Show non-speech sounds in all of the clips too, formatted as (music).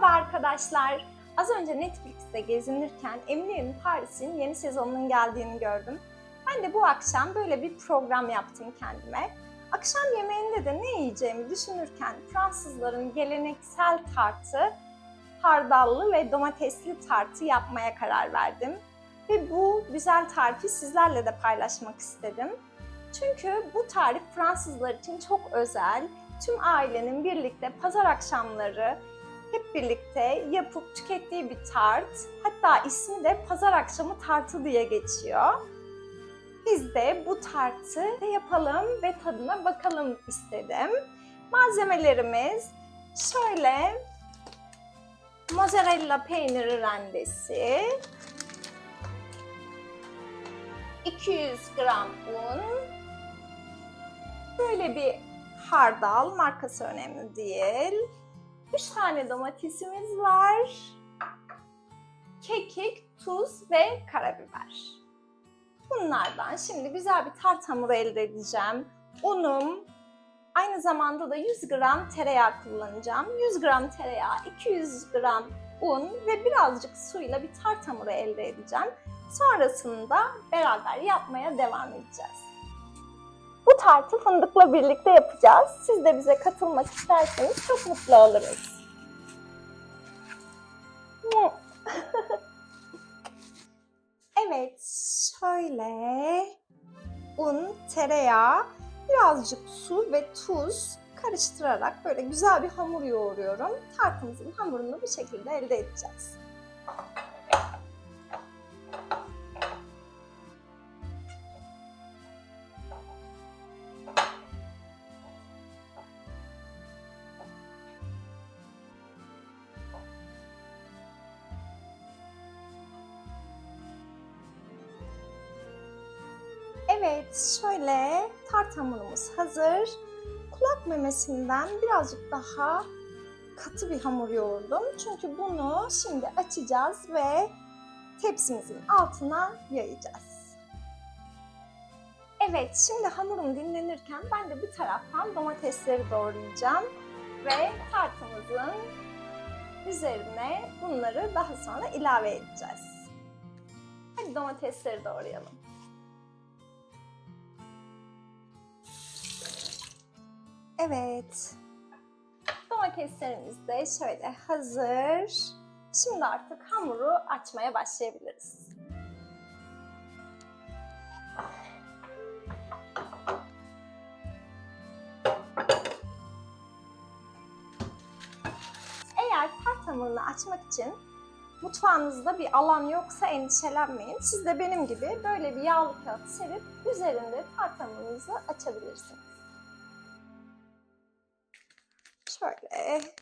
Merhaba arkadaşlar. Az önce Netflix'te gezinirken Emily'nin Paris'in yeni sezonunun geldiğini gördüm. Ben de bu akşam böyle bir program yaptım kendime. Akşam yemeğinde de ne yiyeceğimi düşünürken Fransızların geleneksel tartı, hardallı ve domatesli tartı yapmaya karar verdim. Ve bu güzel tarifi sizlerle de paylaşmak istedim. Çünkü bu tarif Fransızlar için çok özel. Tüm ailenin birlikte pazar akşamları hep birlikte yapıp tükettiği bir tart. Hatta ismi de pazar akşamı tartı diye geçiyor. Biz de bu tartı yapalım ve tadına bakalım istedim. Malzemelerimiz şöyle mozzarella peyniri rendesi, 200 gram un, böyle bir hardal, markası önemli değil. 3 tane domatesimiz var. Kekik, tuz ve karabiber. Bunlardan şimdi güzel bir tart hamuru elde edeceğim. Unum, aynı zamanda da 100 gram tereyağı kullanacağım. 100 gram tereyağı, 200 gram un ve birazcık suyla bir tart hamuru elde edeceğim. Sonrasında beraber yapmaya devam edeceğiz. Bu tartı fındıkla birlikte yapacağız. Siz de bize katılmak isterseniz çok mutlu oluruz. (laughs) evet, şöyle un, tereyağı, birazcık su ve tuz karıştırarak böyle güzel bir hamur yoğuruyorum. Tartımızın hamurunu bu şekilde elde edeceğiz. Evet, şöyle tart hamurumuz hazır. Kulak memesinden birazcık daha katı bir hamur yoğurdum. Çünkü bunu şimdi açacağız ve tepsimizin altına yayacağız. Evet, şimdi hamurum dinlenirken ben de bir taraftan domatesleri doğrayacağım ve tartımızın üzerine bunları daha sonra ilave edeceğiz. Hadi domatesleri doğrayalım. Evet. Domateslerimiz de şöyle hazır. Şimdi artık hamuru açmaya başlayabiliriz. Eğer tart hamurunu açmak için mutfağınızda bir alan yoksa endişelenmeyin. Siz de benim gibi böyle bir yağlı kağıt serip üzerinde tart hamurunuzu açabilirsiniz. Şöyle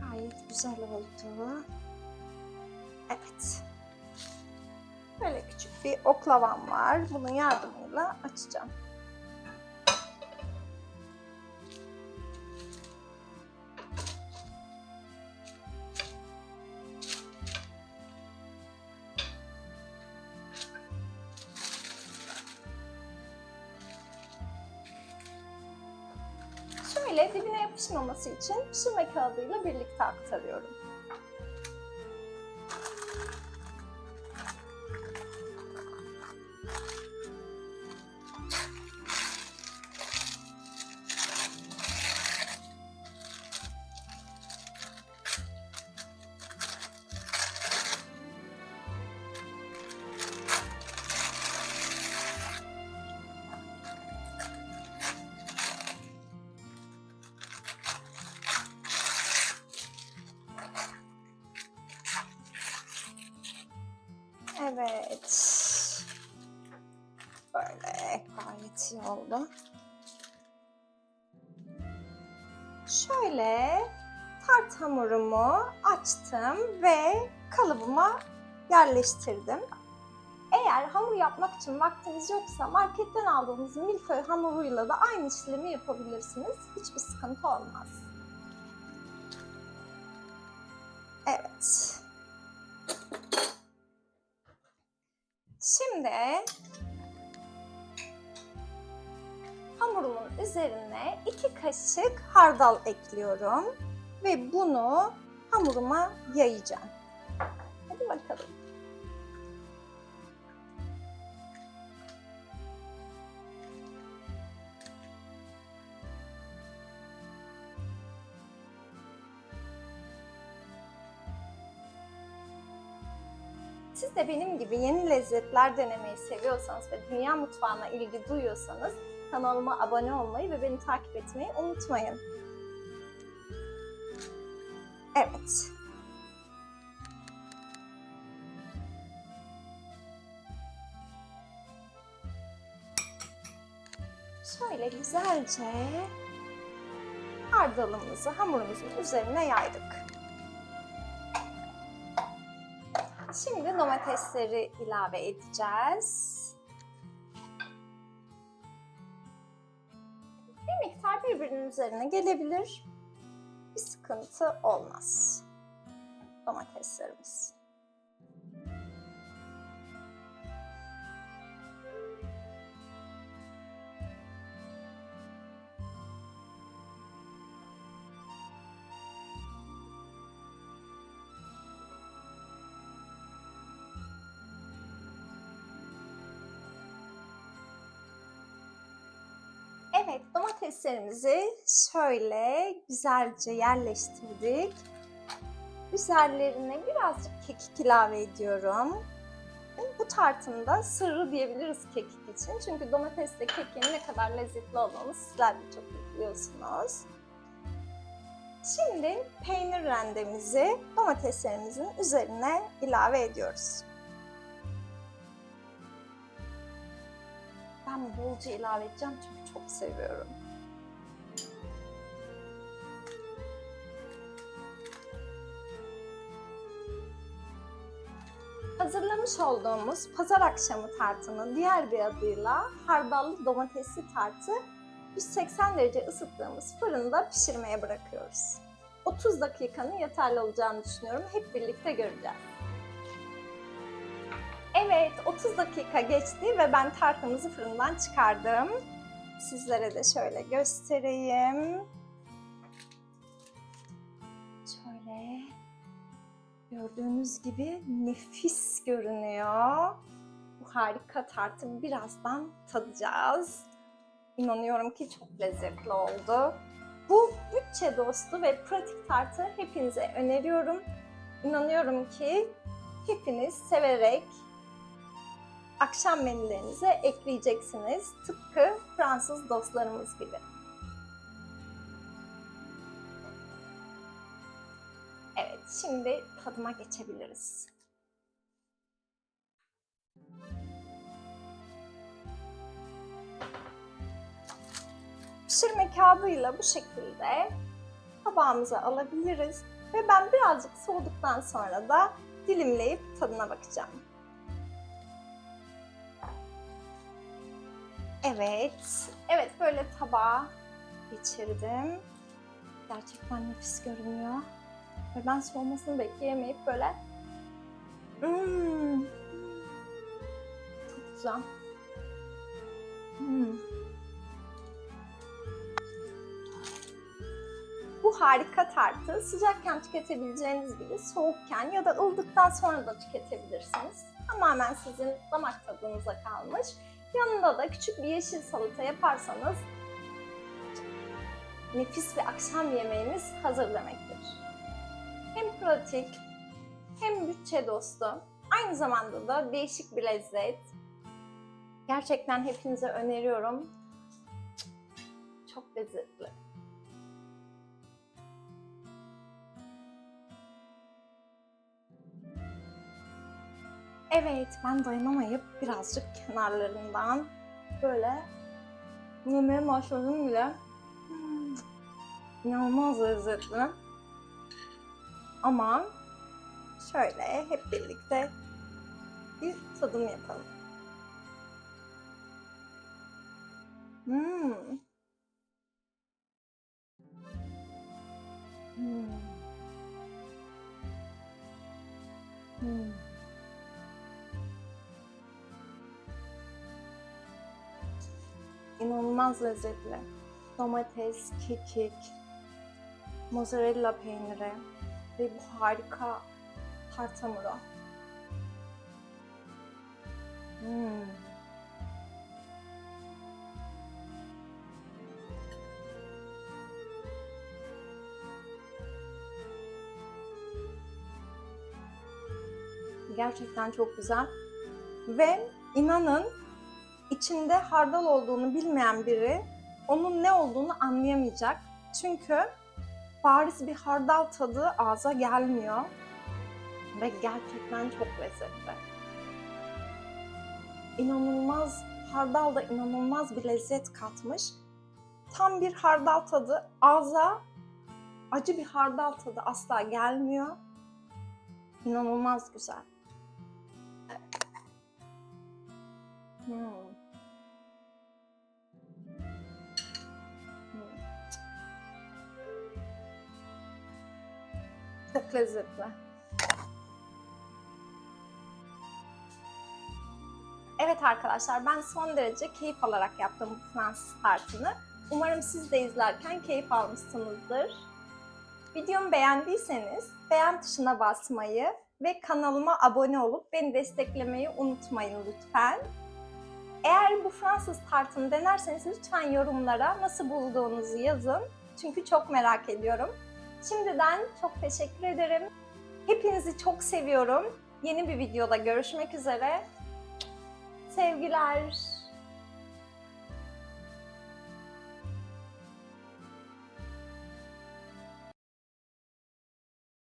gayet güzel oldu. Evet. Böyle küçük bir oklavam var. Bunun yardımıyla açacağım. Şöyle dibine yapışmaması için pişirme kağıdıyla birlikte aktarıyorum. Oldu. Şöyle tart hamurumu açtım ve kalıbıma yerleştirdim. Eğer hamur yapmak için vaktiniz yoksa marketten aldığınız milföy hamuruyla da aynı işlemi yapabilirsiniz. Hiçbir sıkıntı olmaz. Evet. Şimdi üzerine iki kaşık hardal ekliyorum ve bunu hamuruma yayacağım. Hadi bakalım. Siz de benim gibi yeni lezzetler denemeyi seviyorsanız ve dünya mutfağına ilgi duyuyorsanız kanalıma abone olmayı ve beni takip etmeyi unutmayın. Evet. Şöyle güzelce hardalımızı hamurumuzun üzerine yaydık. Şimdi domatesleri ilave edeceğiz. Miktar birbirinin üzerine gelebilir. Bir sıkıntı olmaz. Domateslerimiz. Evet, domateslerimizi şöyle güzelce yerleştirdik. Üzerlerine birazcık kekik ilave ediyorum. Bu tartın da sırrı diyebiliriz kekik için. Çünkü domatesle kekiğin ne kadar lezzetli olduğunu sizler de çok iyi biliyorsunuz. Şimdi peynir rendemizi domateslerimizin üzerine ilave ediyoruz. Ben bolca ilave edeceğim çünkü çok seviyorum. Hazırlamış olduğumuz pazar akşamı tartını diğer bir adıyla hardallı domatesli tartı 180 derece ısıttığımız fırında pişirmeye bırakıyoruz. 30 dakikanın yeterli olacağını düşünüyorum. Hep birlikte göreceğiz. Evet, 30 dakika geçti ve ben tartımızı fırından çıkardım. Sizlere de şöyle göstereyim. Şöyle gördüğünüz gibi nefis görünüyor. Bu harika tartı birazdan tadacağız. İnanıyorum ki çok lezzetli oldu. Bu bütçe dostu ve pratik tartı hepinize öneriyorum. İnanıyorum ki hepiniz severek akşam menülerinize ekleyeceksiniz. Tıpkı Fransız dostlarımız gibi. Evet, şimdi tadıma geçebiliriz. Pişirme kağıdıyla bu şekilde tabağımıza alabiliriz. Ve ben birazcık soğuduktan sonra da dilimleyip tadına bakacağım. Evet, evet böyle tabağa geçirdim. Gerçekten nefis görünüyor. Ve ben soğumasını bekleyemeyip böyle hmm, çok güzel. Hmm. Bu harika tartı sıcakken tüketebileceğiniz gibi soğukken ya da ıldıktan sonra da tüketebilirsiniz. Tamamen sizin damak tadınıza kalmış. Yanında da küçük bir yeşil salata yaparsanız nefis bir akşam yemeğiniz hazır demektir. Hem pratik hem bütçe dostu. Aynı zamanda da değişik bir lezzet. Gerçekten hepinize öneriyorum. Çok lezzetli. Evet, ben dayanamayıp birazcık kenarlarından böyle yemeye başladım bile. Hmm, İnanılmaz lezzetli. Ama şöyle hep birlikte bir tadım yapalım. Hmm. Hmm. İnanılmaz lezzetli. Domates, kekik, mozzarella peyniri, Ve bu harika tart hamuru. Hmm. Gerçekten çok güzel. Ve inanın içinde hardal olduğunu bilmeyen biri onun ne olduğunu anlayamayacak. Çünkü bariz bir hardal tadı ağza gelmiyor. Ve gerçekten çok lezzetli. İnanılmaz, hardal da inanılmaz bir lezzet katmış. Tam bir hardal tadı, ağza acı bir hardal tadı asla gelmiyor. İnanılmaz güzel. Hmm. Çok lezzetli. Evet arkadaşlar ben son derece keyif alarak yaptım bu Fransız tartını. Umarım siz de izlerken keyif almışsınızdır. Videomu beğendiyseniz beğen tuşuna basmayı ve kanalıma abone olup beni desteklemeyi unutmayın lütfen. Eğer bu Fransız tartını denerseniz lütfen yorumlara nasıl bulduğunuzu yazın. Çünkü çok merak ediyorum. Şimdiden çok teşekkür ederim. Hepinizi çok seviyorum. Yeni bir videoda görüşmek üzere. Sevgiler.